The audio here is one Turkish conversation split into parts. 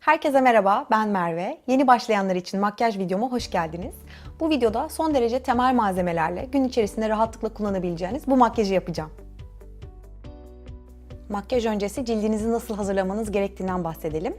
Herkese merhaba, ben Merve. Yeni başlayanlar için makyaj videoma hoş geldiniz. Bu videoda son derece temel malzemelerle gün içerisinde rahatlıkla kullanabileceğiniz bu makyajı yapacağım. Makyaj öncesi cildinizi nasıl hazırlamanız gerektiğinden bahsedelim.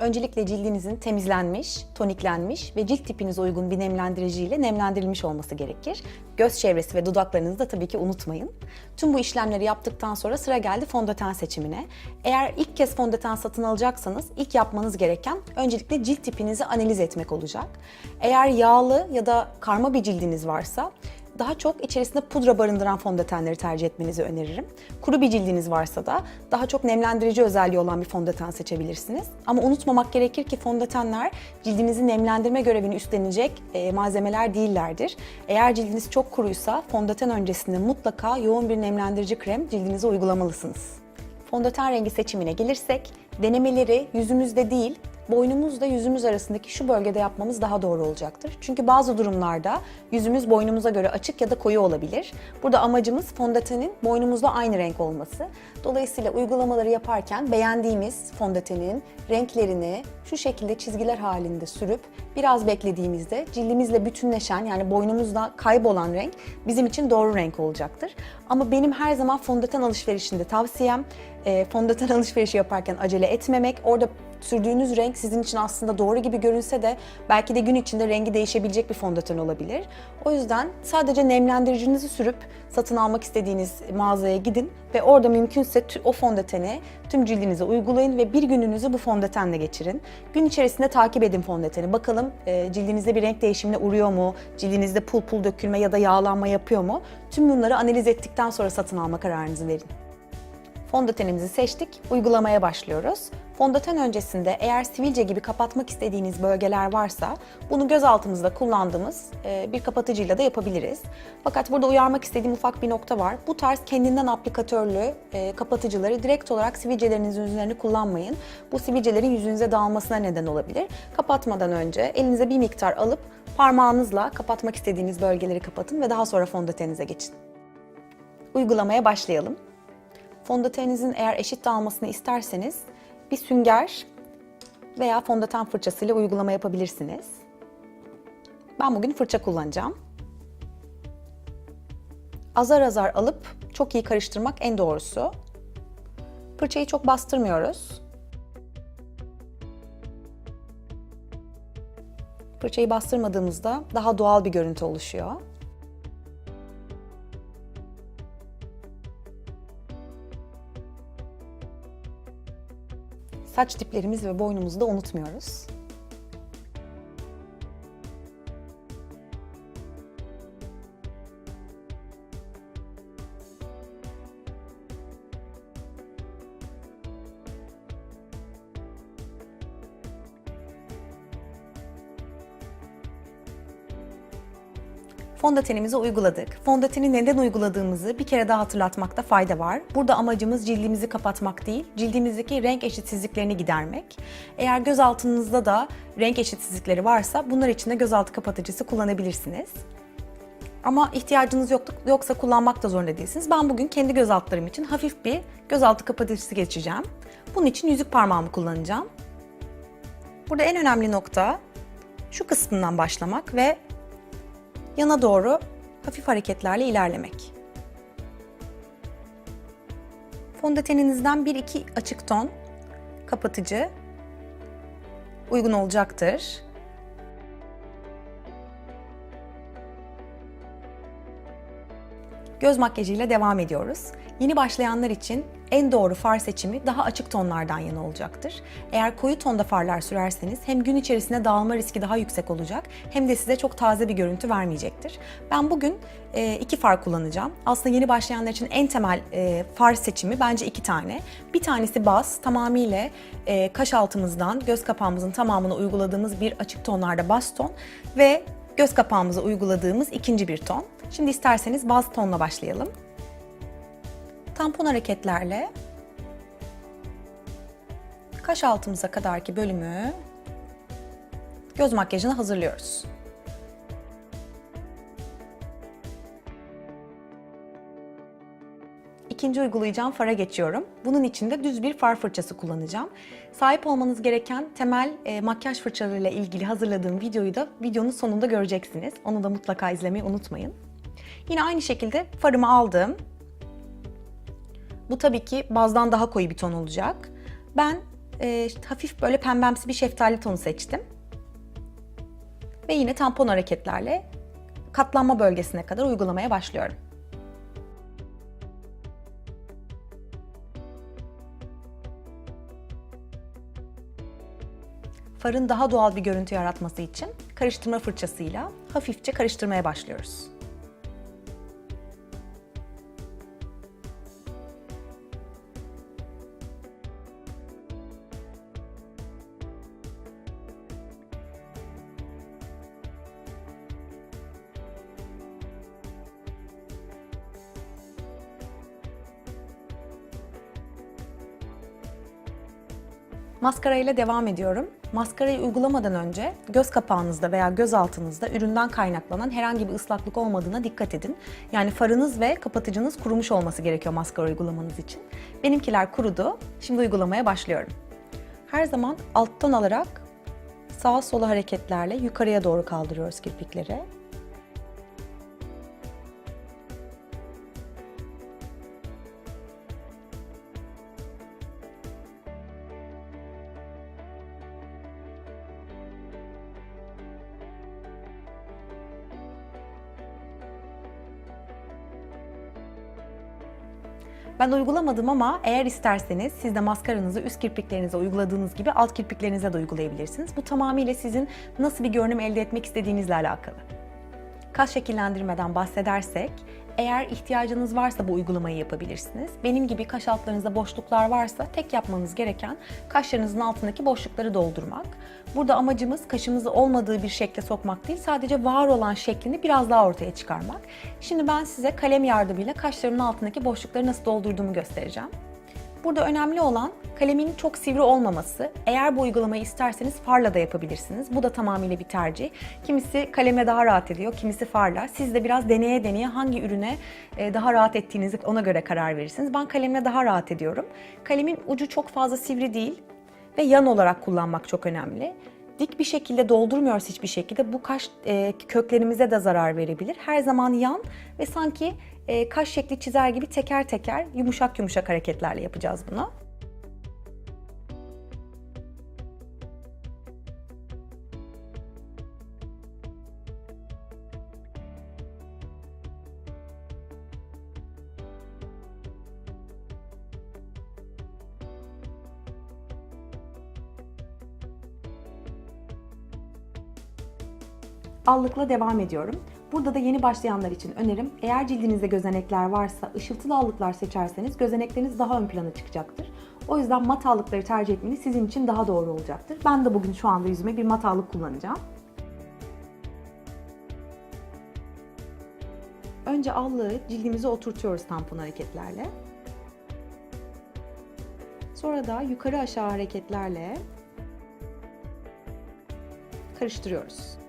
Öncelikle cildinizin temizlenmiş, toniklenmiş ve cilt tipinize uygun bir nemlendirici ile nemlendirilmiş olması gerekir. Göz çevresi ve dudaklarınızı da tabii ki unutmayın. Tüm bu işlemleri yaptıktan sonra sıra geldi fondöten seçimine. Eğer ilk kez fondöten satın alacaksanız ilk yapmanız gereken öncelikle cilt tipinizi analiz etmek olacak. Eğer yağlı ya da karma bir cildiniz varsa daha çok içerisinde pudra barındıran fondötenleri tercih etmenizi öneririm. Kuru bir cildiniz varsa da daha çok nemlendirici özelliği olan bir fondöten seçebilirsiniz. Ama unutmamak gerekir ki fondötenler cildinizi nemlendirme görevini üstlenecek e, malzemeler değillerdir. Eğer cildiniz çok kuruysa fondöten öncesinde mutlaka yoğun bir nemlendirici krem cildinize uygulamalısınız. Fondöten rengi seçimine gelirsek, denemeleri yüzümüzde değil, boynumuzla yüzümüz arasındaki şu bölgede yapmamız daha doğru olacaktır. Çünkü bazı durumlarda yüzümüz boynumuza göre açık ya da koyu olabilir. Burada amacımız fondötenin boynumuzla aynı renk olması. Dolayısıyla uygulamaları yaparken beğendiğimiz fondötenin renklerini şu şekilde çizgiler halinde sürüp biraz beklediğimizde cildimizle bütünleşen yani boynumuzda kaybolan renk bizim için doğru renk olacaktır. Ama benim her zaman fondöten alışverişinde tavsiyem e, fondöten alışverişi yaparken acele etmemek. Orada sürdüğünüz renk sizin için aslında doğru gibi görünse de belki de gün içinde rengi değişebilecek bir fondöten olabilir. O yüzden sadece nemlendiricinizi sürüp satın almak istediğiniz mağazaya gidin ve orada mümkünse o fondöteni tüm cildinize uygulayın ve bir gününüzü bu fondötenle geçirin. Gün içerisinde takip edin fondöteni. Bakalım e, cildinizde bir renk değişimine uğruyor mu? Cildinizde pul pul dökülme ya da yağlanma yapıyor mu? Tüm bunları analiz ettikten sonra satın alma kararınızı verin. Fondötenimizi seçtik, uygulamaya başlıyoruz. Fondöten öncesinde eğer sivilce gibi kapatmak istediğiniz bölgeler varsa bunu göz altımızda kullandığımız e, bir kapatıcıyla da yapabiliriz. Fakat burada uyarmak istediğim ufak bir nokta var. Bu tarz kendinden aplikatörlü e, kapatıcıları direkt olarak sivilcelerinizin üzerine kullanmayın. Bu sivilcelerin yüzünüze dağılmasına neden olabilir. Kapatmadan önce elinize bir miktar alıp parmağınızla kapatmak istediğiniz bölgeleri kapatın ve daha sonra fondöteninize geçin. Uygulamaya başlayalım. Fondöteninizin eğer eşit dağılmasını isterseniz bir sünger veya fondöten fırçasıyla uygulama yapabilirsiniz. Ben bugün fırça kullanacağım. Azar azar alıp çok iyi karıştırmak en doğrusu. Fırçayı çok bastırmıyoruz. Fırçayı bastırmadığımızda daha doğal bir görüntü oluşuyor. Saç diplerimiz ve boynumuzu da unutmuyoruz. Fondötenimizi uyguladık. Fondöteni neden uyguladığımızı bir kere daha hatırlatmakta fayda var. Burada amacımız cildimizi kapatmak değil, cildimizdeki renk eşitsizliklerini gidermek. Eğer göz altınızda da renk eşitsizlikleri varsa bunlar için de gözaltı kapatıcısı kullanabilirsiniz. Ama ihtiyacınız yok, yoksa kullanmak da zorunda değilsiniz. Ben bugün kendi göz altlarım için hafif bir gözaltı kapatıcısı geçeceğim. Bunun için yüzük parmağımı kullanacağım. Burada en önemli nokta şu kısmından başlamak ve yana doğru hafif hareketlerle ilerlemek. Fondöteninizden 1-2 açık ton kapatıcı uygun olacaktır. Göz makyajıyla devam ediyoruz. Yeni başlayanlar için en doğru far seçimi daha açık tonlardan yana olacaktır. Eğer koyu tonda farlar sürerseniz hem gün içerisinde dağılma riski daha yüksek olacak hem de size çok taze bir görüntü vermeyecektir. Ben bugün e, iki far kullanacağım. Aslında yeni başlayanlar için en temel e, far seçimi bence iki tane. Bir tanesi baz, tamamıyla e, kaş altımızdan göz kapağımızın tamamına uyguladığımız bir açık tonlarda baz ton ve göz kapağımıza uyguladığımız ikinci bir ton. Şimdi isterseniz baz tonla başlayalım. Tampon hareketlerle kaş altımıza kadarki bölümü göz makyajını hazırlıyoruz. ikinci uygulayacağım fara geçiyorum. Bunun için de düz bir far fırçası kullanacağım. Sahip olmanız gereken temel e, makyaj fırçalarıyla ilgili hazırladığım videoyu da videonun sonunda göreceksiniz. Onu da mutlaka izlemeyi unutmayın. Yine aynı şekilde farımı aldım. Bu tabii ki bazdan daha koyu bir ton olacak. Ben e, hafif böyle pembemsi bir şeftali tonu seçtim. Ve yine tampon hareketlerle katlanma bölgesine kadar uygulamaya başlıyorum. Farın daha doğal bir görüntü yaratması için karıştırma fırçasıyla hafifçe karıştırmaya başlıyoruz. Maskara ile devam ediyorum. Maskarayı uygulamadan önce göz kapağınızda veya göz altınızda üründen kaynaklanan herhangi bir ıslaklık olmadığına dikkat edin. Yani farınız ve kapatıcınız kurumuş olması gerekiyor maskara uygulamanız için. Benimkiler kurudu. Şimdi uygulamaya başlıyorum. Her zaman alttan alarak sağa sola hareketlerle yukarıya doğru kaldırıyoruz kirpikleri. Ben uygulamadım ama eğer isterseniz siz de maskaranızı üst kirpiklerinize uyguladığınız gibi alt kirpiklerinize de uygulayabilirsiniz. Bu tamamıyla sizin nasıl bir görünüm elde etmek istediğinizle alakalı. Kaş şekillendirmeden bahsedersek, eğer ihtiyacınız varsa bu uygulamayı yapabilirsiniz. Benim gibi kaş altlarınızda boşluklar varsa tek yapmanız gereken kaşlarınızın altındaki boşlukları doldurmak. Burada amacımız kaşımızı olmadığı bir şekle sokmak değil, sadece var olan şeklini biraz daha ortaya çıkarmak. Şimdi ben size kalem yardımıyla kaşlarımın altındaki boşlukları nasıl doldurduğumu göstereceğim. Burada önemli olan kalemin çok sivri olmaması. Eğer bu uygulamayı isterseniz farla da yapabilirsiniz. Bu da tamamıyla bir tercih. Kimisi kaleme daha rahat ediyor, kimisi farla. Siz de biraz deneye deneye hangi ürüne e, daha rahat ettiğinizi ona göre karar verirsiniz. Ben kalemle daha rahat ediyorum. Kalemin ucu çok fazla sivri değil ve yan olarak kullanmak çok önemli dik bir şekilde doldurmuyoruz hiçbir şekilde. Bu kaş e, köklerimize de zarar verebilir. Her zaman yan ve sanki e, kaş şekli çizer gibi teker teker yumuşak yumuşak hareketlerle yapacağız bunu. Allıkla devam ediyorum. Burada da yeni başlayanlar için önerim eğer cildinizde gözenekler varsa ışıltılı allıklar seçerseniz gözenekleriniz daha ön plana çıkacaktır. O yüzden mat allıkları tercih etmeniz sizin için daha doğru olacaktır. Ben de bugün şu anda yüzüme bir mat allık kullanacağım. Önce allığı cildimize oturtuyoruz tampon hareketlerle. Sonra da yukarı aşağı hareketlerle karıştırıyoruz.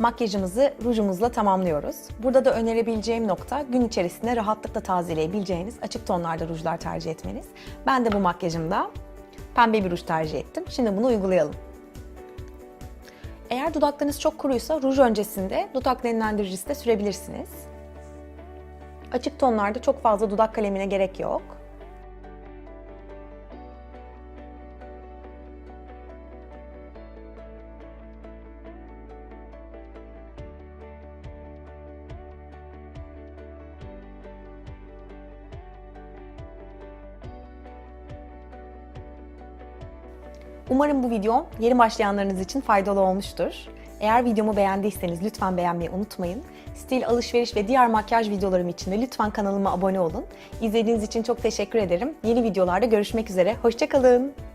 Makyajımızı rujumuzla tamamlıyoruz. Burada da önerebileceğim nokta gün içerisinde rahatlıkla tazeleyebileceğiniz açık tonlarda rujlar tercih etmeniz. Ben de bu makyajımda pembe bir ruj tercih ettim. Şimdi bunu uygulayalım. Eğer dudaklarınız çok kuruysa ruj öncesinde dudak nemlendiricisi de sürebilirsiniz. Açık tonlarda çok fazla dudak kalemine gerek yok. Umarım bu video yeni başlayanlarınız için faydalı olmuştur. Eğer videomu beğendiyseniz lütfen beğenmeyi unutmayın. Stil, alışveriş ve diğer makyaj videolarım için de lütfen kanalıma abone olun. İzlediğiniz için çok teşekkür ederim. Yeni videolarda görüşmek üzere. Hoşçakalın.